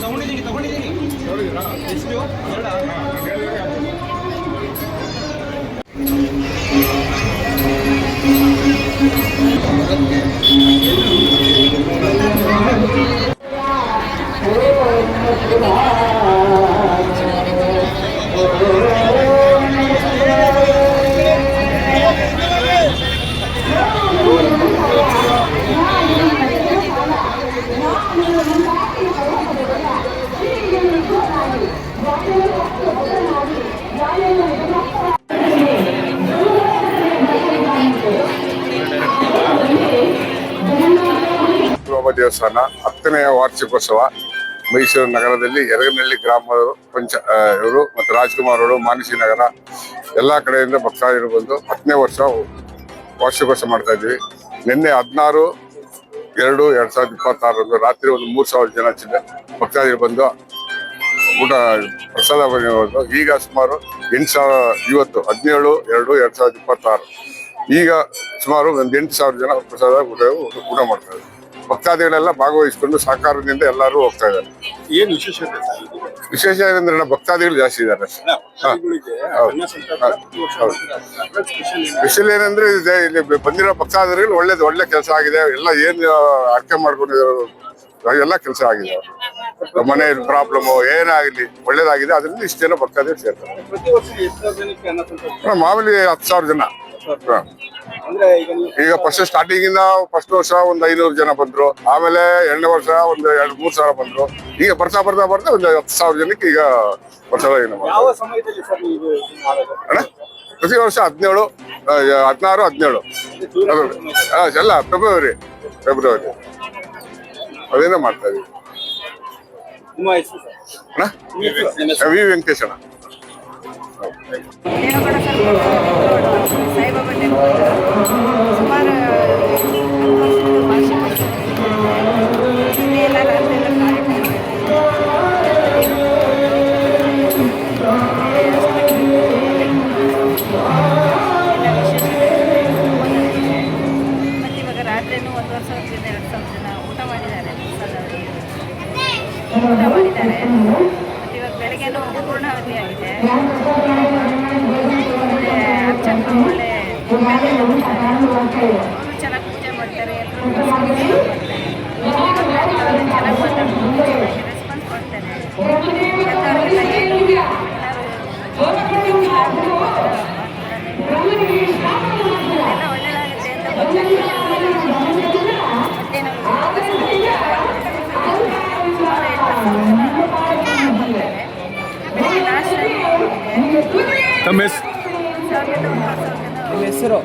ತಗೊಂಡಿದ್ದೀನಿ ತಗೊಂಡಿದ್ದೀನಿ ಎಷ್ಟು ಎರಡಾ ದೇವಸ್ಥಾನ, ಹತ್ತನೆಯ ವಾರ್ಷಿಕೋತ್ಸವ ಮೈಸೂರು ನಗರದಲ್ಲಿ ಎರಗನಹಳ್ಳಿ ಗ್ರಾಮದ ಪಂಚ ಇವರು ಮತ್ತು ರಾಜ್ಕುಮಾರ್ ಅವರು ಮಾನಸಿ ನಗರ ಎಲ್ಲ ಕಡೆಯಿಂದ ಭಕ್ತಾದಿಗಳು ಬಂದು ಹತ್ತನೇ ವರ್ಷ ವಾರ್ಷಿಕೋತ್ಸವ ಮಾಡ್ತಾ ಇದ್ವಿ. ನಿನ್ನೆ ಹದಿನಾರು ಎರಡು ಎರಡು ಸಾವಿರದ ಇಪ್ಪತ್ತಾರರಂದು ರಾತ್ರಿ ಒಂದು ಮೂರು ಸಾವಿರ ಜನ ಚಿನ್ನ ಭಕ್ತಾದಿಗಳು ಬಂದು ಊಟ ಪ್ರಸಾದ ಬಂದು, ಈಗ ಸುಮಾರು ಎಂಟು ಸಾವಿರ, ಇವತ್ತು ಹದಿನೇಳು ಎರಡು ಎರಡು ಸಾವಿರದ ಇಪ್ಪತ್ತಾರು. ಈಗ ಸುಮಾರು ಒಂದು ಎಂಟು ಸಾವಿರ ಜನ ಪ್ರಸಾದ ಊಟ ಊಟ ಮಾಡ್ತಾರೆ ಭಕ್ತಾದಿಗಳೆಲ್ಲ ಭಾಗವಹಿಸಿಕೊಂಡು ಸಹಕಾರದಿಂದ ಎಲ್ಲರೂ ಹೋಗ್ತಾ ಇದ್ದಾರೆ ಏನು ವಿಶೇಷತೆ ಸರ್ ಇದು? ವಿಶೇಷ ಏನಂದ್ರೆ ಭಕ್ತಾದಿಗಳು ಜಾಸ್ತಿ ಇದ್ದಾರೆ ಅಲ್ಲ, ಭಕ್ತಾದಿಗಳಿಗೆ ಹೌದು. ಅನ್ನ ಸಂತರ್ಪಣೆ ಪ್ರತಿ ವರ್ಷ ಮಾಡ್ತಾರೆ. ಅದ್ರಲ್ಲಿ special ಏನು? ಸ್ಪೆಷಲ್ ಏನಂದ್ರೆ ಇದೆ ಇಲ್ಲಿ ಬಂದಿರೋ ಭಕ್ತಾದಿಗಳು ಒಳ್ಳೇದು ಒಳ್ಳೆ ಕೆಲಸ ಆಗಿದೆ ಎಲ್ಲ ಏನು ಅರ್ಕೆ ಮಾಡ್ಕೊಂಡಿರೋ ಎಲ್ಲ ಕೆಲಸ ಆಗಿದೆ ಮನೆ ಪ್ರಾಬ್ಲಮ್ ಏನಾಗಲಿ ಒಳ್ಳೇದಾಗಿದೆ ಅದರಿಂದ ಇಷ್ಟು ಜನ ಭಕ್ತಾದಿಗಳು ಸೇರ್ತಾರೆ ಪ್ರತಿ ವರ್ಷ ಎಷ್ಟು ಜನಕ್ಕೆ ಅನ್ನ ಸಂತರ್ಪಣೆ ಹಾ, ಮಾಮೂಲಿ ಹತ್ತು ಸಾವಿರ ಜನ ಈಗ ಈಗ ಫಸ್ಟ್ ಸ್ಟಾರ್ಟಿಂಗ್ ಇಂದ ಫಸ್ಟ್ ವರ್ಷ ಒಂದ್ ಐನೂರು ಜನ ಬಂದ್ರು. ಆಮೇಲೆ ಎರಡನೇ ವರ್ಷ ಒಂದು ಎರಡು ಮೂರ್ ಸಾವಿರ ಬಂದ್ರು. ಈಗ ಬರ್ತಾ ಬರ್ತಾ ಬರ್ತಾ ಒಂದು ಹತ್ತು ಸಾವಿರ ಜನಕ್ಕೆ ಈಗ ವರ್ಷ ಏನು ಯಾವ ಸಮಯದಲ್ಲಿ ಸರ್ ಇದು ಮಾಡೋದು? ಅಣ್ಣ ಪ್ರತಿ ವರ್ಷ ಹದಿನೇಳು ಹದಿನಾರು ಹದಿನೇಳು. ಎಲ್ಲ ಫೆಬ್ರವರಿ ಫೆಬ್ರವರಿ ಅದೇನ ಮಾಡ್ತಾ ಇದೀವಿ? ವಿ ವೆಂಕಟೇಶ್ ಅಣ್ಣ. ಮತ್ತು ಒಂದು ವರ್ಷ ಎರಡು ಸಾವಿರ ಜನ ಊಟ ಮಾಡಿದ್ದಾರೆ. ಊಟ ಮಾಡಿದ್ದಾರೆ. ಮತ್ತು ಇವಾಗ ಬೆಳಗ್ಗೆನೂ ಪೂರ್ಣಾವಧಿ ಆಗಿದೆ. ಅರ್ಚಕರು ಚೆನ್ನಾಗಿ ಪೂಜೆ ಮಾಡ್ತಾರೆ. ಎಲ್ಲರೂ ಚೆನ್ನಾಗಿ ಮಾತಾಡ್ತಾರೆ ತಮ್ಮ ಹೆಸರು?